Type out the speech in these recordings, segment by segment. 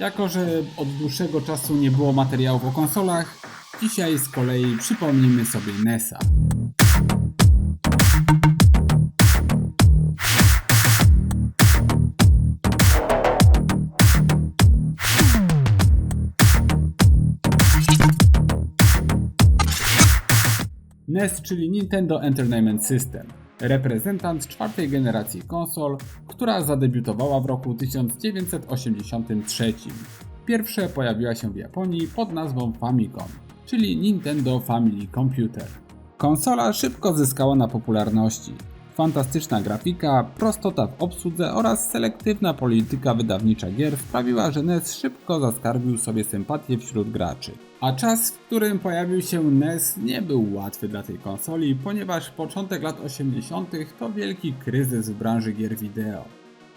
Jako, że od dłuższego czasu nie było materiałów o konsolach, dzisiaj z kolei przypomnimy sobie NESa. NES, czyli Nintendo Entertainment System, reprezentant czwartej generacji konsol, która zadebiutowała w roku 1983. Pierwsze pojawiła się w Japonii pod nazwą Famicom, czyli Nintendo Family Computer. Konsola szybko zyskała na popularności. Fantastyczna grafika, prostota w obsłudze oraz selektywna polityka wydawnicza gier sprawiła, że NES szybko zaskarbił sobie sympatię wśród graczy. A czas, w którym pojawił się NES nie był łatwy dla tej konsoli, ponieważ początek lat 80. to wielki kryzys w branży gier wideo.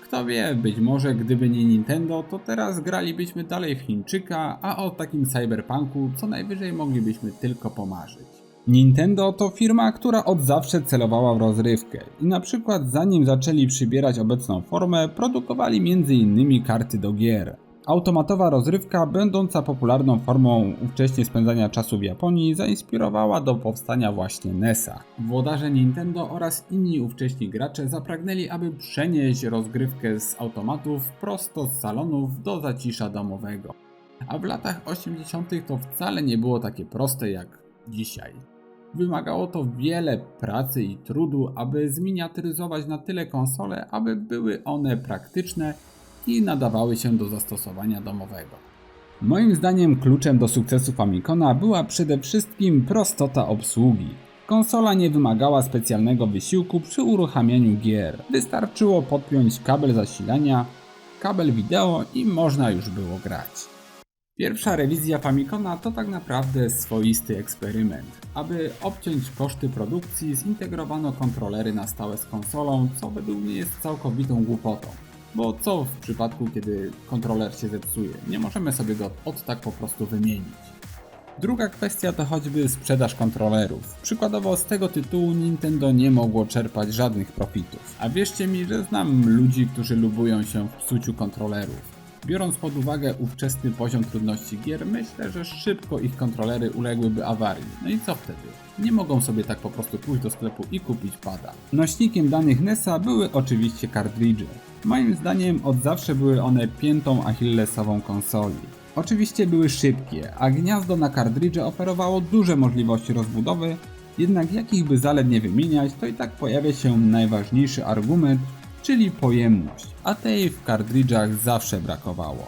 Kto wie, być może gdyby nie Nintendo, to teraz gralibyśmy dalej w Chińczyka, a o takim cyberpunku co najwyżej moglibyśmy tylko pomarzyć. Nintendo to firma, która od zawsze celowała w rozrywkę i na przykład zanim zaczęli przybierać obecną formę, produkowali m.in. karty do gier. Automatowa rozrywka, będąca popularną formą ówcześnie spędzania czasu w Japonii, zainspirowała do powstania właśnie NESa. Włodarze Nintendo oraz inni ówcześni gracze zapragnęli, aby przenieść rozgrywkę z automatów prosto z salonów do zacisza domowego. A w latach 80. to wcale nie było takie proste jak dzisiaj. Wymagało to wiele pracy i trudu, aby zminiaturyzować na tyle konsole, aby były one praktyczne i nadawały się do zastosowania domowego. Moim zdaniem kluczem do sukcesu Famicona była przede wszystkim prostota obsługi. Konsola nie wymagała specjalnego wysiłku przy uruchamianiu gier. Wystarczyło podpiąć kabel zasilania, kabel wideo i można już było grać. Pierwsza rewizja Famicona to tak naprawdę swoisty eksperyment. Aby obciąć koszty produkcji, zintegrowano kontrolery na stałe z konsolą, co według mnie jest całkowitą głupotą. Bo co w przypadku, kiedy kontroler się zepsuje? Nie możemy sobie go od tak po prostu wymienić. Druga kwestia to choćby sprzedaż kontrolerów. Przykładowo z tego tytułu Nintendo nie mogło czerpać żadnych profitów. A wierzcie mi, że znam ludzi, którzy lubują się w psuciu kontrolerów. Biorąc pod uwagę ówczesny poziom trudności gier, myślę, że szybko ich kontrolery uległyby awarii. No i co wtedy? Nie mogą sobie tak po prostu pójść do sklepu i kupić pada. Nośnikiem danych NESa były oczywiście kartridże. Moim zdaniem od zawsze były one piętą achillesową konsoli. Oczywiście były szybkie, a gniazdo na kartridże oferowało duże możliwości rozbudowy, jednak jakich by zalet nie wymieniać, to i tak pojawia się najważniejszy argument, czyli pojemność, a tej w kartridżach zawsze brakowało.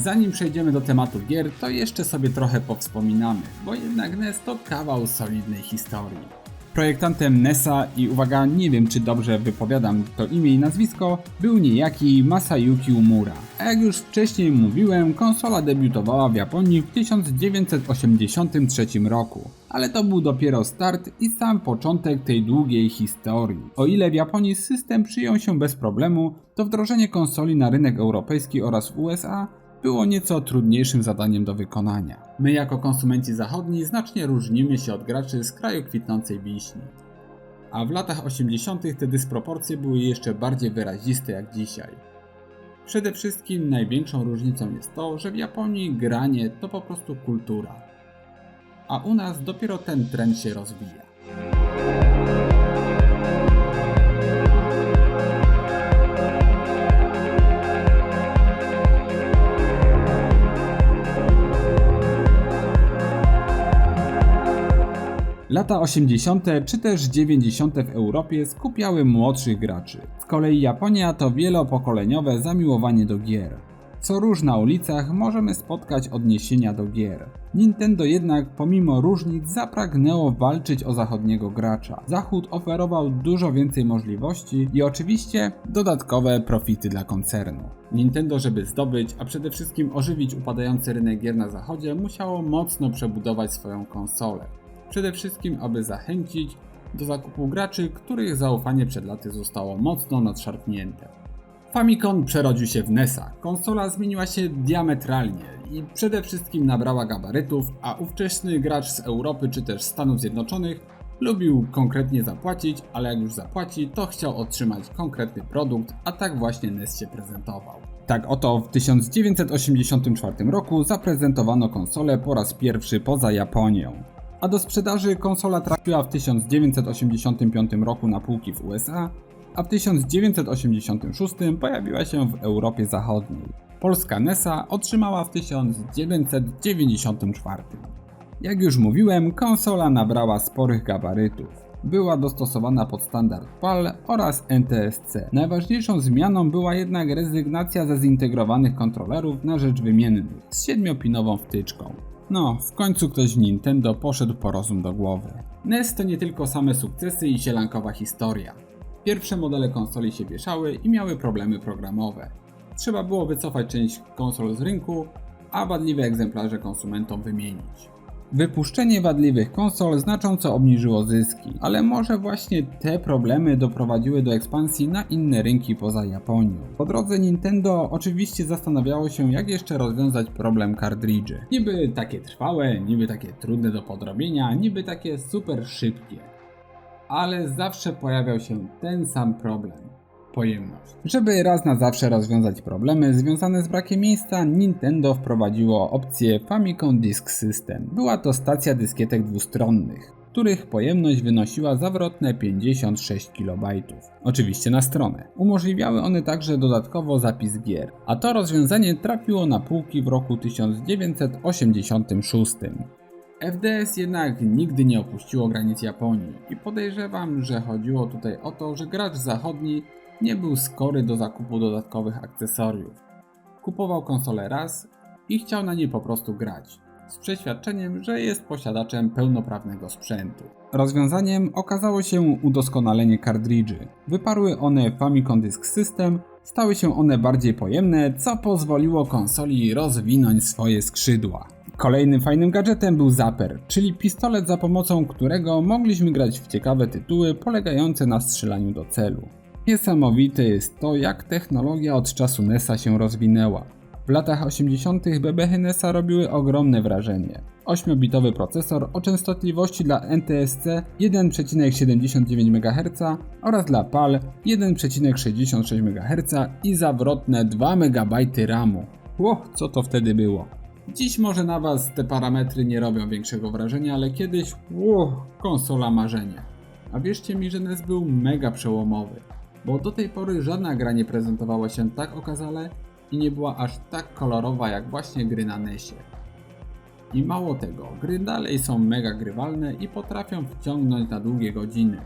Zanim przejdziemy do tematu gier, to jeszcze sobie trochę powspominamy, bo jednak NES to kawał solidnej historii. Projektantem NESa i uwaga, nie wiem czy dobrze wypowiadam to imię i nazwisko, był niejaki Masayuki Umura. A jak już wcześniej mówiłem, konsola debiutowała w Japonii w 1983 roku. Ale to był dopiero start i sam początek tej długiej historii. O ile w Japonii system przyjął się bez problemu, to wdrożenie konsoli na rynek europejski oraz USA było nieco trudniejszym zadaniem do wykonania. My jako konsumenci zachodni znacznie różnimy się od graczy z kraju kwitnącej wiśni. A w latach 80. te dysproporcje były jeszcze bardziej wyraziste jak dzisiaj. Przede wszystkim największą różnicą jest to, że w Japonii granie to po prostu kultura. A u nas dopiero ten trend się rozwija. Lata 80. czy też 90. w Europie skupiały młodszych graczy. Z kolei Japonia to wielopokoleniowe zamiłowanie do gier. Co róż na ulicach możemy spotkać odniesienia do gier. Nintendo jednak pomimo różnic zapragnęło walczyć o zachodniego gracza. Zachód oferował dużo więcej możliwości i oczywiście dodatkowe profity dla koncernu. Nintendo, żeby zdobyć, a przede wszystkim ożywić upadający rynek gier na zachodzie, musiało mocno przebudować swoją konsolę. Przede wszystkim, aby zachęcić do zakupu graczy, których zaufanie przed laty zostało mocno nadszarpnięte. Famicom przerodził się w NESa. Konsola zmieniła się diametralnie i przede wszystkim nabrała gabarytów, a ówczesny gracz z Europy czy też Stanów Zjednoczonych lubił konkretnie zapłacić, ale jak już zapłaci, to chciał otrzymać konkretny produkt, a tak właśnie NES się prezentował. Tak oto w 1984 roku zaprezentowano konsolę po raz pierwszy poza Japonią. A do sprzedaży konsola trafiła w 1985 roku na półki w USA, a w 1986 pojawiła się w Europie Zachodniej. Polska NESa otrzymała w 1994. Jak już mówiłem, konsola nabrała sporych gabarytów. Była dostosowana pod standard PAL oraz NTSC. Najważniejszą zmianą była jednak rezygnacja ze zintegrowanych kontrolerów na rzecz wymiennych z 7-pinową wtyczką. No, w końcu ktoś w Nintendo poszedł po rozum do głowy. NES to nie tylko same sukcesy i sielankowa historia. Pierwsze modele konsoli się wieszały i miały problemy programowe. Trzeba było wycofać część konsol z rynku, a wadliwe egzemplarze konsumentom wymienić. Wypuszczenie wadliwych konsol znacząco obniżyło zyski, ale może właśnie te problemy doprowadziły do ekspansji na inne rynki poza Japonią. Po drodze Nintendo oczywiście zastanawiało się jak jeszcze rozwiązać problem kartridży. Niby takie trwałe, niby takie trudne do podrobienia, niby takie super szybkie. Ale zawsze pojawiał się ten sam problem pojemność. Żeby raz na zawsze rozwiązać problemy związane z brakiem miejsca, Nintendo wprowadziło opcję Famicom Disk System. Była to stacja dyskietek dwustronnych, których pojemność wynosiła zawrotne 56 KB. Oczywiście na stronę. Umożliwiały one także dodatkowo zapis gier, a to rozwiązanie trafiło na półki w roku 1986. FDS jednak nigdy nie opuściło granic Japonii i podejrzewam, że chodziło tutaj o to, że gracz zachodni nie był skory do zakupu dodatkowych akcesoriów. Kupował konsolę raz i chciał na niej po prostu grać, z przeświadczeniem, że jest posiadaczem pełnoprawnego sprzętu. Rozwiązaniem okazało się udoskonalenie kartridży. Wyparły one Famicom Disk System, stały się one bardziej pojemne, co pozwoliło konsoli rozwinąć swoje skrzydła. Kolejnym fajnym gadżetem był Zapper, czyli pistolet za pomocą którego mogliśmy grać w ciekawe tytuły polegające na strzelaniu do celu. Niesamowite jest to, jak technologia od czasu NESa się rozwinęła. W latach 80. bebechy NESa robiły ogromne wrażenie. 8-bitowy procesor o częstotliwości dla NTSC 1,79 MHz oraz dla PAL 1,66 MHz i zawrotne 2 MB RAMu. Ło, co to wtedy było? Dziś może na Was te parametry nie robią większego wrażenia, ale kiedyś, ło, konsola marzenia. A wierzcie mi, że NES był mega przełomowy bo do tej pory żadna gra nie prezentowała się tak okazale i nie była aż tak kolorowa jak właśnie gry na NESie. I mało tego, gry dalej są mega grywalne i potrafią wciągnąć na długie godziny.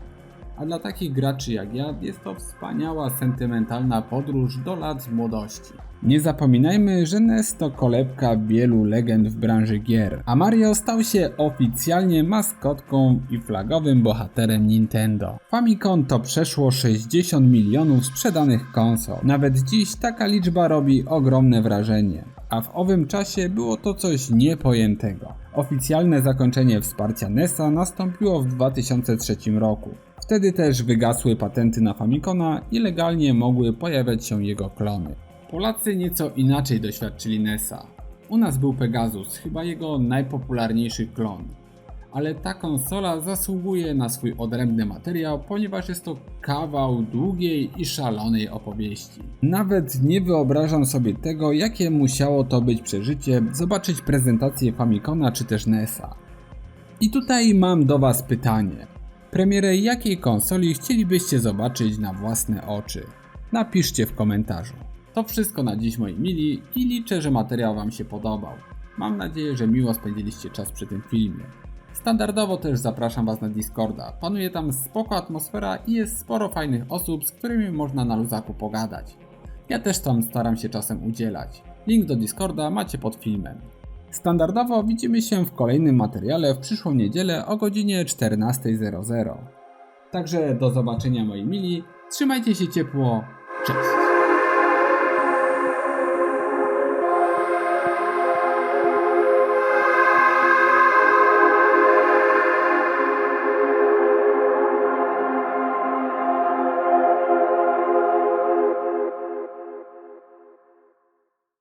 A dla takich graczy jak ja jest to wspaniała sentymentalna podróż do lat młodości. Nie zapominajmy, że NES to kolebka wielu legend w branży gier, a Mario stał się oficjalnie maskotką i flagowym bohaterem Nintendo. Famicom to przeszło 60 milionów sprzedanych konsol. Nawet dziś taka liczba robi ogromne wrażenie. A w owym czasie było to coś niepojętego. Oficjalne zakończenie wsparcia NESa nastąpiło w 2003 roku. Wtedy też wygasły patenty na Famicona i legalnie mogły pojawiać się jego klony. Polacy nieco inaczej doświadczyli NESa. U nas był Pegasus, chyba jego najpopularniejszy klon. Ale ta konsola zasługuje na swój odrębny materiał, ponieważ jest to kawał długiej i szalonej opowieści. Nawet nie wyobrażam sobie tego, jakie musiało to być przeżycie zobaczyć prezentację Famicona czy też NESa. I tutaj mam do Was pytanie. Premierę jakiej konsoli chcielibyście zobaczyć na własne oczy? Napiszcie w komentarzu. To wszystko na dziś moi mili i liczę, że materiał Wam się podobał. Mam nadzieję, że miło spędziliście czas przy tym filmie. Standardowo też zapraszam Was na Discorda. Panuje tam spoko atmosfera i jest sporo fajnych osób, z którymi można na luzaku pogadać. Ja też tam staram się czasem udzielać. Link do Discorda macie pod filmem. Standardowo widzimy się w kolejnym materiale w przyszłą niedzielę o godzinie 14.00. Także do zobaczenia moi mili, trzymajcie się ciepło, cześć!